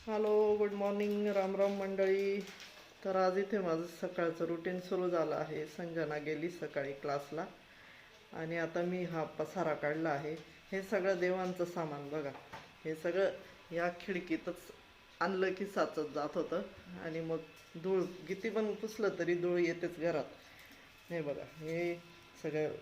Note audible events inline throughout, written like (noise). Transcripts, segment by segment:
Hello good morning रामराम मंडळी. तर आज इथे माझं सकाळचं रुटीन सुरू झालं आहे. संजना गेली सकाळी क्लासला आणि आता मी हा पसारा काढला आहे. हे सगळं देवांचं सामान बघा. हे सगळं या खिडकीतच आणलं की साचत जात होतं. आणि मग धूळ किती पण पुसलं तरी धूळ येतेच घरात. हे बघा हे सगळं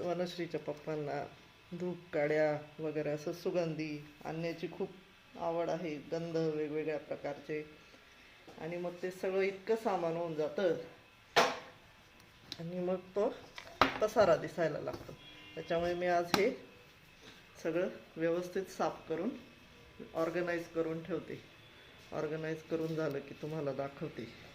वनश्रीच्या पप्पांना धूप काड्या वगैरे असं सुगंधी आणण्याची खूप आवड आहे गंध वेगवेगळ्या प्रकारचे. आणि मग ते सगळं इतकं सामान होऊन जातं. आणि मग तो पसारा दिसायला लागतो. त्याच्यामुळे मी आज हे सगळं व्यवस्थित साफ करून ऑर्गनाईज करून ठेवते. ऑर्गनाईज करून झालं की तुम्हाला दाखवते.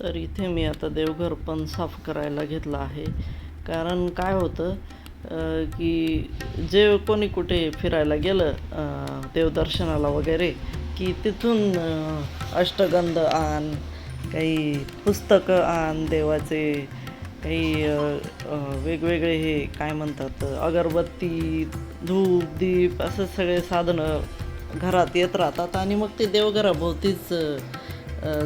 तर इथे मी आता देवघर पण साफ करायला घेतलं आहे. कारण काय होतं की जे कोणी कुठे फिरायला गेलं देवदर्शनाला वगैरे की तिथून अष्टगंध आण काही पुस्तकं आण देवाचे काही वेगवेगळे हे काय म्हणतात अगरबत्ती धूप दीप असं सगळे साधनं घरात येत राहतात. आणि मग ते देवघराभोवतीच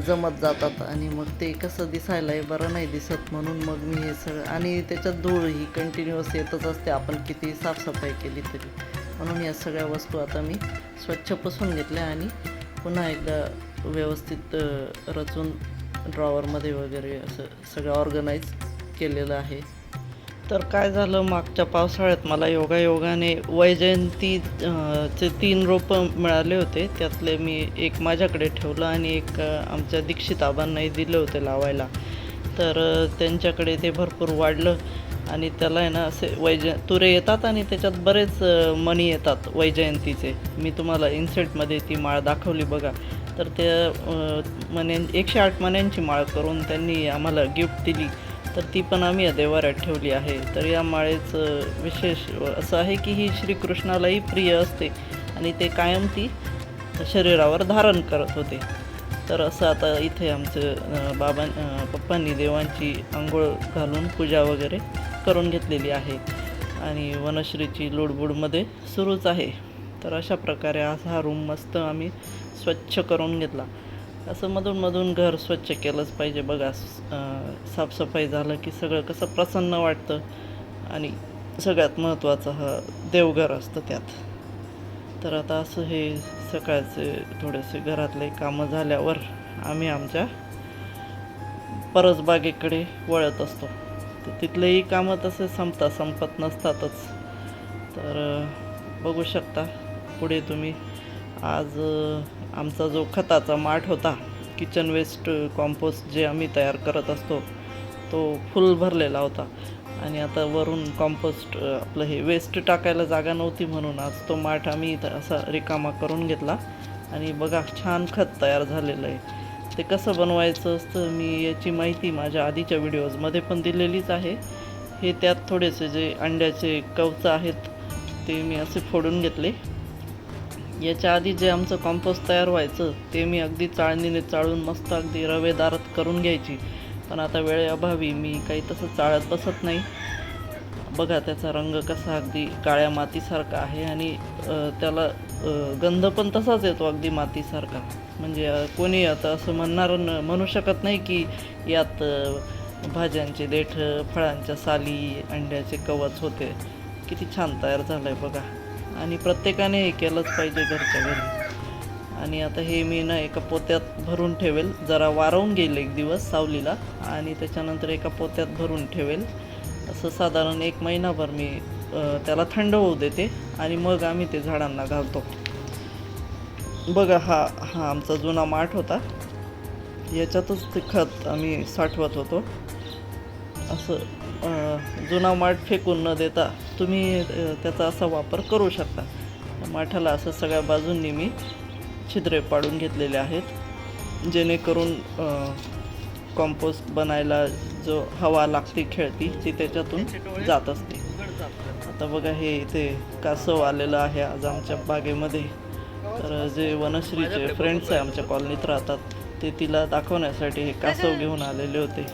जमत जातात आणि मग ते कसं दिसायला बरं नाही दिसत म्हणून मग मी हे सगळं आणि त्याच्यात धूळ ही कंटिन्युअस येतच असते. आपण किती साफसफाई केली तरी. म्हणून या सगळ्या वस्तू आता मी स्वच्छ पुसून घेतल्या आणि पुन्हा एकदा व्यवस्थित रचून ड्रॉवरमध्ये वगैरे असं सगळं ऑर्गनाईज केलेलं आहे. तर काय झालं मागच्या पावसाळ्यात मला योगायोगाने वैजयंती चे तीन रोपं मिळाले होते. त्यातले मी एक माझ्याकडे ठेवलं आणि एक आमच्या दीक्षित आबांनाही दिले होते लावायला. तर त्यांच्याकडे ते भरपूर वाढलं आणि त्याला आहे ना असे वैज तुरे येतात आणि त्याच्यात बरेच मणी येतात वैजयंतीचे. मी तुम्हाला इन्सेटमध्ये ती माळ दाखवली बघा. तर त्या मण्या एकशे आठ मण्यांची माळ करून त्यांनी आम्हाला गिफ्ट दिली. तर ती पण आम्ही या देवाऱ्यात ठेवली आहे. तर या माळेचं विशेष असं आहे की ही श्रीकृष्णालाही प्रिय असते आणि ते कायम ती शरीरावर धारण करत होते. तर असं आता इथे आमचं बाबां पप्पांनी देवांची आंघोळ घालून पूजा वगैरे करून घेतलेली आहे. आणि वनश्रीची लोडबुडमध्ये सुरूच आहे. तर अशा प्रकारे असा हा रूम मस्त आम्ही स्वच्छ करून घेतला. असं मधून मधून घर स्वच्छ केलंच पाहिजे बघा. स- साफसफाई झालं की सगळं कसं प्रसन्न वाटतं आणि सगळ्यात महत्त्वाचं हा देवघर असतं त्यात. तर आता असं हे सकाळचे थोडेसे घरातले कामं झाल्यावर आम्ही आमच्या परसबागेकडे वळत असतो. तर तिथलेही कामं तसे संपतात संपत नसतातच. तर बघू शकता पुढे तुम्ही. आज आमचा जो खताचा माठ होता किचन वेस्ट कॉम्पोस्ट जे आम्ही तयार करत असतो तो फुल भरलेला होता. आणि आता वरून कॉम्पोस्ट आपलं हे वेस्ट टाकायला जागा नव्हती म्हणून आज तो माठ आम्ही इथं असा रिकामा करून घेतला. आणि बघा छान खत तयार झालेलं आहे. ते कसं बनवायचं असतं मी याची माहिती माझ्या आधीच्या व्हिडिओजमध्ये पण दिलेलीच आहे. हे त्यात थोडेसे जे अंड्याचे कवचं आहेत ते मी असे फोडून घेतले. याच्या आधी जे आमचं कॉम्पोस्ट तयार व्हायचं ते मी अगदी चाळणीने चाळून मस्त अगदी रवेदार करून घ्यायची. पण आता वेळेअभावी मी काही तसं चाळत बसत नाही. बघा त्याचा रंग कसा अगदी काळ्या मातीसारखा आहे आणि त्याला गंध पण तसाच येतो अगदी मातीसारखा. म्हणजे कोणी आता असं म्हणणार म्हणू शकत नाही की यात भाज्यांचे देठ फळांच्या साली अंड्याचे कवच होते. किती छान तयार झालं आहे बघा. आणि प्रत्येकाने हे केलंच पाहिजे घरच्या घरी. आणि आता हे मी ना एका पोत्यात भरून ठेवेल. जरा वारवून घेईल एक दिवस सावलीला. आणि त्याच्यानंतर एका पोत्यात भरून ठेवेल. असं साधारण एक महिनाभर मी त्याला थंड होऊ देते. आणि मग आम्ही ते झाडांना घालतो. बघा हा हा आमचा जुना माठ होता. याच्यातच ते खत आम्ही साठवत होतो. असं जुना माठ फेकून न देता तुम्ही त्याचा असा वापर करू शकता. माठाला असं सगळ्या बाजूंनी मी छिद्रे पाडून घेतलेले आहेत. जेणेकरून कॉम्पोस्ट बनायला जो हवा लागते खेळती ती त्याच्यातून जात असते. आता बघा हे इथे कासव आलेलं आहे आज आमच्या बागेमध्ये. तर जे वनश्रीचे फ्रेंड्स आहे आमच्या कॉलनीत राहतात ते तिला दाखवण्यासाठी हे कासव घेऊन आलेले होते.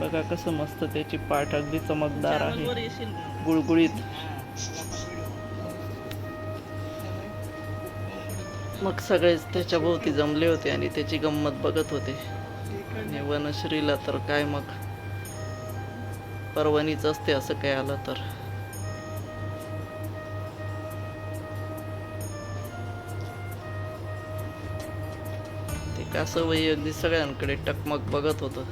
बघा कसं मस्त त्याची पाठ अगदी चमकदार आहे. गुळगुळीत. मग सगळेच त्याच्या भोवती जमले होते आणि त्याची गंमत बघत होते. आणि वनश्रीला तर काय मग? परवणीच असते असं काय आलं तर. ते कासवही अगदी सगळ्यांकडे टकमक बघत होतं.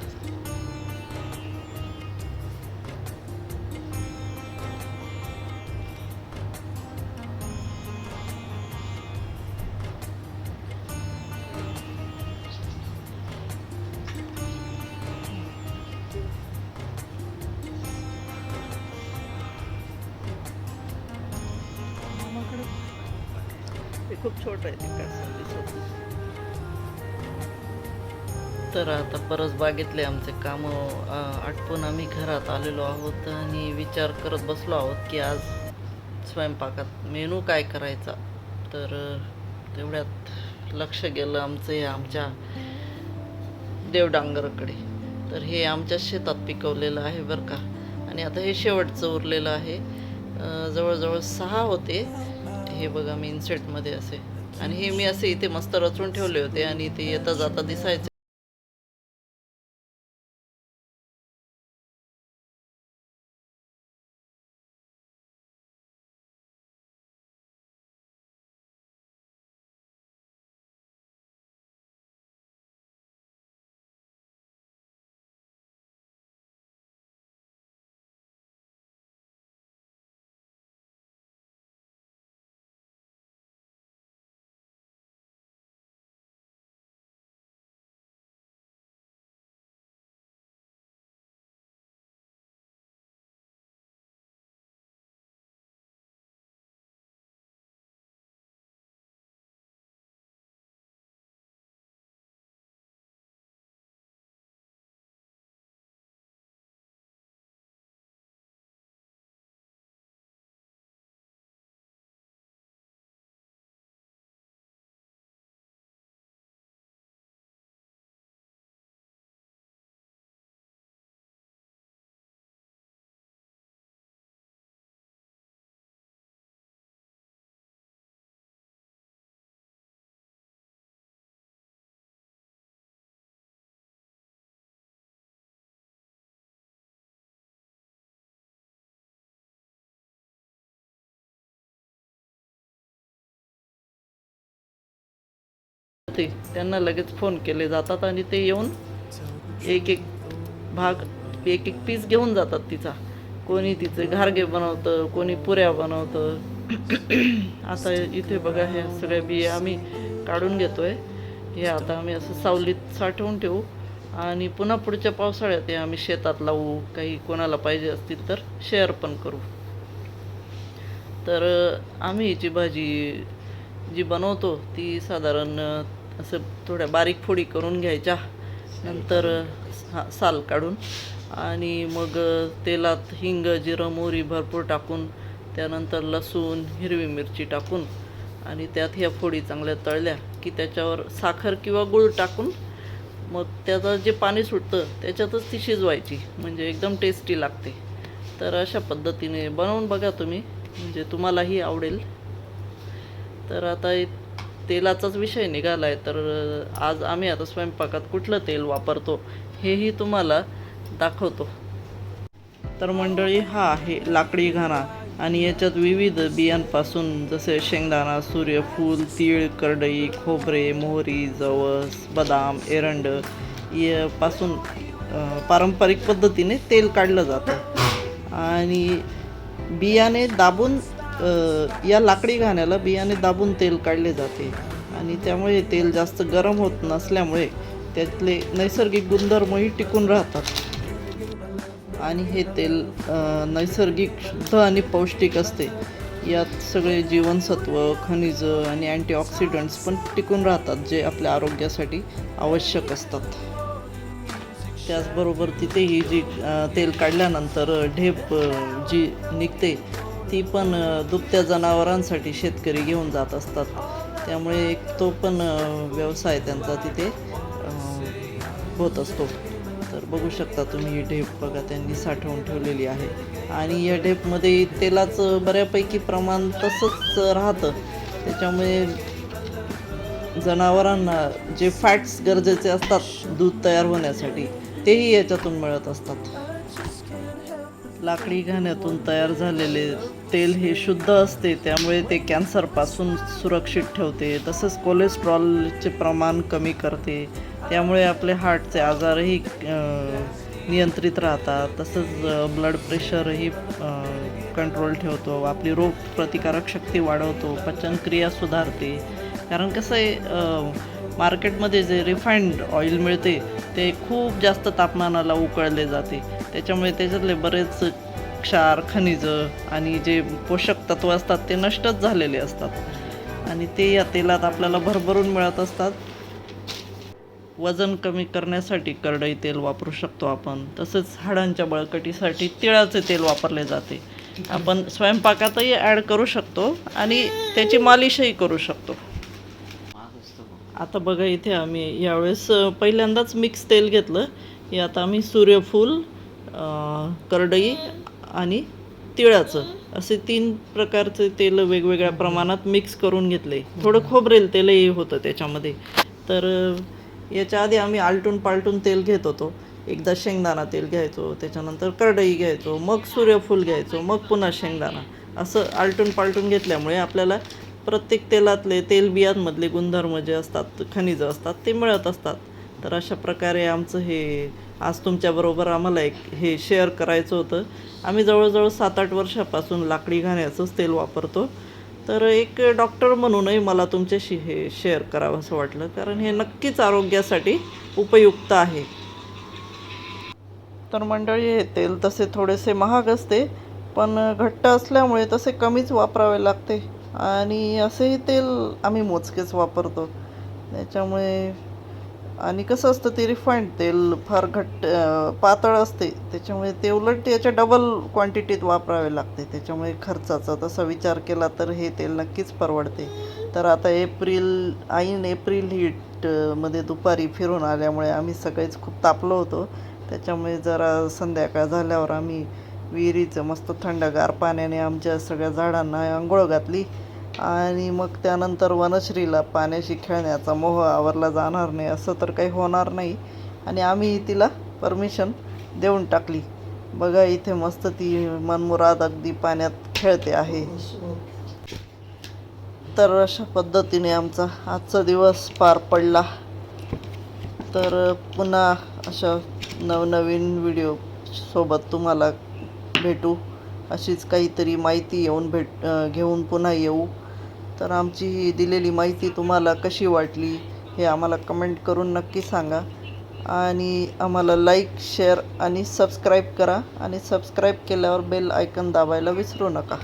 खूप छोट आहे ते दिसत तर आता परस बागेतले आमचे काम आटपून आम्ही घरात आलेलो आहोत आणि विचार करत बसलो आहोत की आज स्वयंपाकात मेनू काय करायचा? तर तेवढ्यात लक्ष गेलं आमचं हे आमच्या देवडांगरकडे. तर हे आमच्या शेतात पिकवलेलं आहे बरं का. आणि आता हे शेवटचं उरलेलं आहे. जवळजवळ सहा होते. हे बघा मी इन्सेटमध्ये असे. आणि हे मी असे इथे मस्त रचून ठेवले होते आणि ते येता जाता दिसायचे. ते त्यांना लगेच फोन केले जातात आणि ते येऊन एक एक भाग एक एक पीस घेऊन जातात तिचा. कोणी तिचे घारगे बनवतं कोणी पुऱ्या बनवतं. (clears throat) आता इथे बघा हे सगळ्या बिया आम्ही काढून घेतोय. हे आता आम्ही असं सावलीत साठवून ठेवू. आणि पुन्हा पुढच्या पावसाळ्यात हे आम्ही शेतात लावू. काही कोणाला पाहिजे असतील तर शेअर पण करू. तर आम्ही हिची भाजी जी बनवतो ती साधारण असं थोड्या बारीक फोडी करून घ्यायच्या. नंतर हा साल काढून. आणि मग तेलात हिंग जिरं मोहरी भरपूर टाकून त्यानंतर लसूण हिरवी मिरची टाकून आणि त्यात ह्या फोडी चांगल्या तळल्या की त्याच्यावर साखर किंवा गूळ टाकून मग त्याचं जे पाणी सुटतं त्याच्यातच ती शिजवायची. म्हणजे एकदम टेस्टी लागते. तर अशा पद्धतीने बनवून बघा तुम्ही. म्हणजे तुम्हालाही आवडेल. तर आता तेलाचाच विषय निघाला आहे तर आज आम्ही आता स्वयंपाकात कुठलं तेल वापरतो हेही तुम्हाला दाखवतो. तर मंडळी हा आहे लाकडी घाणा आणि याच्यात विविध बियांपासून जसे शेंगदाणा सूर्यफूल तीळ करडई खोबरे मोहरी जवस बदाम एरंड यापासून पारंपरिक पद्धतीने तेल काढलं जातं. आणि बियाणे दाबून या लाकडी घाण्याला बियाणे दाबून तेल काढले जाते. आणि त्यामुळे तेल जास्त गरम होत नसल्यामुळे त्यातले नैसर्गिक गुणधर्मही टिकून राहतात. आणि हे तेल नैसर्गिक शुद्ध आणि पौष्टिक असते. यात सगळे जीवनसत्व खनिज आणि अँटीऑक्सिडंट्स पण टिकून राहतात जे आपल्या आरोग्यासाठी आवश्यक असतात. त्याचबरोबर तिथे ही जी तेल काढल्यानंतर ढेप जी निघते ती पण दुभत्या जनावरांसाठी शेतकरी घेऊन जात असतात. त्यामुळे एक तो पण व्यवसाय त्यांचा तिथे होत असतो. तर बघू शकता तुम्ही ही ढेप बघा त्यांनी साठवून ठेवलेली आहे. आणि या ढेपमध्ये तेलाचं बऱ्यापैकी प्रमाण तसंच राहतं. त्याच्यामुळे जनावरांना जे फॅट्स गरजेचे असतात दूध तयार होण्यासाठी तेही याच्यातून मिळत असतात. लाकडी घाण्यातून तयार झालेले तेल हे शुद्ध असते त्यामुळे ते कॅन्सरपासून सुरक्षित ठेवते. तसंच कोलेस्ट्रॉलचे प्रमाण कमी करते. त्यामुळे आपले हार्टचे आजारही नियंत्रित राहतात. तसंच ब्लड प्रेशरही कंट्रोल ठेवतो. आपली रोग प्रतिकारक शक्ती वाढवतो. पचनक्रिया सुधारते. कारण कसं आहे मार्केटमध्ये जे रिफाईंड ऑइल मिळते ते खूप जास्त तापमानाला उकळले जाते. त्याच्यामुळे त्याच्यातले बरेच क्षार खनिज आणि जे पोषक तत्व असतात ते नष्टच झालेले असतात. आणि ते या तेलात आपल्याला भरभरून मिळत असतात. वजन कमी करण्यासाठी करडई तेल वापरू शकतो आपण. तसंच हाडांच्या बळकटीसाठी तिळाचे तेल वापरले जाते. आपण स्वयंपाकातही ॲड करू शकतो आणि त्याची मालिशही करू शकतो. आता बघा इथे आम्ही यावेळेस पहिल्यांदाच मिक्स तेल घेतलं. हे आता आम्ही सूर्यफूल करडई आणि तिळाचं. असे तीन प्रकारचे तेल वेगवेगळ्या प्रमाणात मिक्स करून घेतले. थोडं खोबरेल तेलही होतं त्याच्यामध्ये. तर याच्या आधी आम्ही आलटून पालटून तेल घेत होतो. एकदा शेंगदाणा तेल घ्यायचो त्याच्यानंतर करडई घ्यायचो मग सूर्यफूल घ्यायचो मग पुन्हा शेंगदाणा. असं आलटून पालटून घेतल्यामुळे आपल्याला प्रत्येक तेलातले तेलबियांमधले गुणधर्म जे असतात खनिजं असतात ते मिळत असतात. तर अशा प्रकारे आमचं हे आज तुमच्याबरोबर आम्हाला एक हे शेअर करायचं होतं. आम्ही जवळजवळ सात आठ वर्षापासून लाकडी घाण्याचंच तेल वापरतो. तर एक डॉक्टर म्हणूनही मला तुमच्याशी हे शेअर करावं असं वाटलं. कारण हे नक्कीच आरोग्यासाठी उपयुक्त आहे. तर मंडळी हे तेल तसे थोडेसे महाग असते पण घट्ट असल्यामुळे तसे कमीच वापरावे लागते. आणि असेही तेल आम्ही मोजकेच वापरतो. त्याच्यामुळे आणि कसं असतं ते रिफाईंड तेल फार घट्ट पातळ असते. त्याच्यामुळे ते उलट याच्या डबल क्वांटिटीत वापरावे लागते. त्याच्यामुळे खर्चाचा तसा विचार केला तर हे तेल नक्कीच परवडते. तर आता एप्रिल ऐन एप्रिल हीटमध्ये दुपारी फिरून आल्यामुळे आम्ही सगळेच खूप तापलो होतो. त्याच्यामुळे जरा संध्याकाळ झाल्यावर आम्ही विहिरीचं मस्त थंडगार पाण्याने आमच्या सगळ्या झाडांना आंघोळ घातली. आणि मग त्यानंतर वनश्रीला पाण्याशी खेळण्याचा मोह आवरला जाणार नाही असं तर काही होणार नाही. आणि आम्ही तिला परमिशन देऊन टाकली. बघा इथे मस्त ती मनमुराद अगदी पाण्यात खेळते आहे. तर अशा पद्धतीने आमचा आजचा दिवस पार पडला. तर पुन्हा अशा नवनवीन व्हिडिओ सोबत तुम्हाला भेटू. अशीच काहीतरी माहिती येऊन भेट घेऊन पुन्हा येऊ. तर आमची ही दिलेली माहिती तुम्हाला कशी वाटली हे आम्हाला कमेंट करून नक्की सांगा. आणि आम्हाला लाईक शेअर आणि सबस्क्राईब करा आणि सबस्क्राईब केल्यावर बेल आयकन दाबायला विसरू नका.